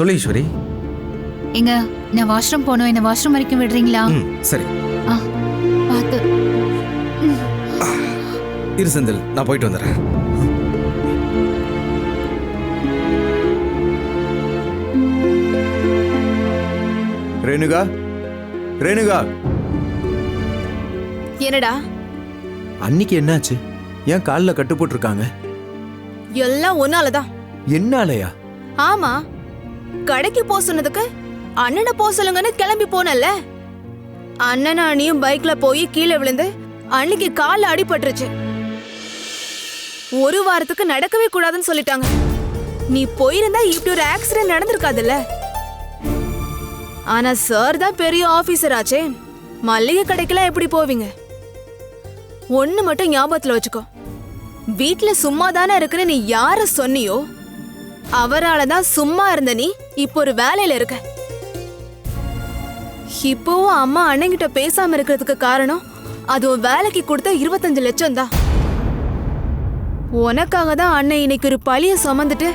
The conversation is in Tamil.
சொல்லு ஈஸ்வரி. எங்க நான் வாஷ்ரூம் போகணும் என்ன வாஷ்ரூம் வரைக்கும் விடுறீங்களா? ம் சரி. ஆ பார்த்து. இரு செந்தில். நான் போயிட்டு வந்துடுறேன். ரேணுகா? ரேணுகா? என்னடா? அன்னிக்கு என்னாச்சு? ஏன் காலில் கட்டு போட்டிருக்காங்க? எல்லாம் ஒன்னாலதான் என்னாலயா? ஆமா. கடைக்கு போ சொன்னதுக்கு? அண்ணனை போ சொல்லுங்கன்னு கிளம்பி போனல அண்ணன் அண்ணியும் பைக்ல போய் கீழே விழுந்து அன்னைக்கு கால அடிபட்டுருச்சு. ஒரு வாரத்துக்கு நடக்கவே கூடாதுன்னு சொல்லிட்டாங்க. நீ போயிருந்தா இப்படி ஒரு ஆக்சிடென்ட் நடந்திருக்காதுல்ல. ஆனா சார் தான் பெரிய ஆபீசர் ஆச்சே. மல்லிகை கடைக்கெல்லாம் எப்படி போவீங்க? ஒன்னு மட்டும் ஞாபகத்துல வச்சுக்கோ. வீட்டுல சும்மா தானே இருக்குன்னு நீ யார சொன்னியோ அவரால தான் சும்மா இருந்த நீ இப்போ ஒரு வேலையில இருக்க. இப்போவும் அம்மா அண்ணங்கிட்ட பேசாம இருக்கிறதுக்கு காரணம் அது உன் வேலைக்கு கொடுத்த இருபத்தஞ்சு லட்சம் தான் உனக்காக தான் அண்ணன் இன்னைக்கு ஒரு பழிய சுமந்துட்டு